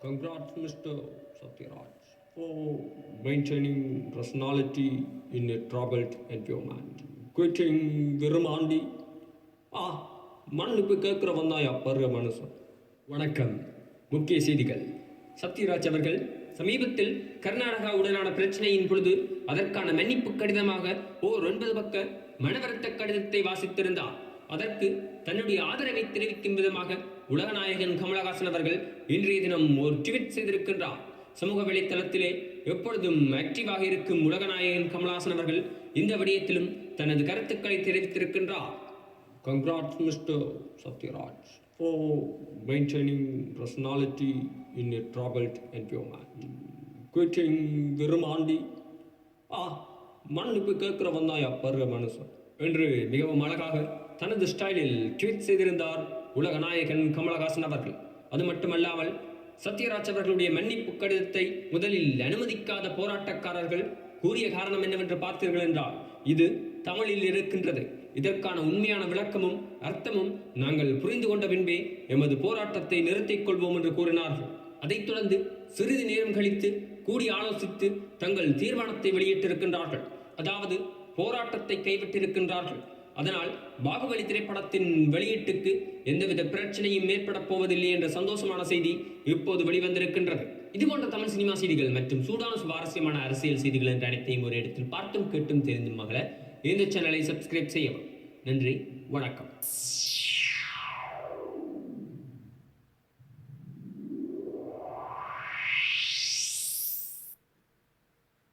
Congrats, Mr. Satyaraj, for maintaining personality in a troubled environment. Quitting வெறுமாண்டி ஆ மன்னிப்பு கேட்குற வந்தாயா பருக மனுஷன் வணக்கம் முக்கிய செய்திகள் சத்யராஜ் அவர்கள் சமீபத்தில் கர்நாடகாவுடனான பிரச்சனையின் பொழுது அதற்கான மன்னிப்பு கடிதமாக ஓர் ஒன்பது பக்க மனவருத்த கடிதத்தை வாசித்திருந்தார் அதற்கு தன்னுடைய ஆதரவை தெரிவிக்கும் விதமாக உலகநாயகன் கமலஹாசன் அவர்கள் இன்றைய தினம் ஒரு ட்வீட் செய்திருக்கின்றார் சமூக வலைத்தளத்திலே எப்பொழுதும் ஆக்டிவாக இருக்கும் உலகநாயகன் கமலஹாசன் அவர்கள் இந்த விடயத்திலும் தனது கருத்துக்களை தெரிவித்திருக்கின்றார் Congrats, Mr. Satyaraj, for maintaining personality in a troubled environment. வெறும் ஆண்டி ஆ மன்னிப்பு கேட்குற தான் பருக மனுஷன் என்று மிகவும் அழகாக தனது ஸ்டைலில் ட்வீட் செய்திருந்தார் உலக நாயகன் கமலஹாசன் அவர்கள். அது மட்டுமல்லாமல் சத்யராஜ் அவர்களுடைய மன்னிப்பு கடிதத்தை முதலில் அனுமதிக்காத போராட்டக்காரர்கள் கூறிய காரணம் என்னவென்று பார்த்தீர்கள் என்றால் இது தமிழில் இருக்கின்றது. இதற்கான உண்மையான விளக்கமும் அர்த்தமும் நாங்கள் புரிந்து கொண்ட பின்பே எமது போராட்டத்தை நிறுத்திக் கொள்வோம் என்று கூறினார்கள். அதைத் தொடர்ந்து சிறிது நேரம் கழித்து கூடி ஆலோசித்து தங்கள் தீர்மானத்தை வெளியிட்டிருக்கின்றார்கள். அதாவது போராட்டத்தை கைவிட்டிருக்கின்றார்கள். அதனால் பாகுபலி திரைப்படத்தின் வெளியீட்டுக்கு எந்தவித பிரச்சனையும் ஏற்பட போவதில்லை என்ற சந்தோஷமான செய்தி இப்போது வெளிவந்திருக்கின்றது. இது போன்ற தமிழ் சினிமா செய்திகள் மற்றும் சூடான சுவாரஸ்யமான அரசியல் செய்திகள் என்ற அனைத்தையும் ஒரு இடத்தில் பார்த்தும் கேட்டும் தெரிந்தும் மகள இந்த சேனலை சப்ஸ்கிரைப் செய்யவும். நன்றி வணக்கம்.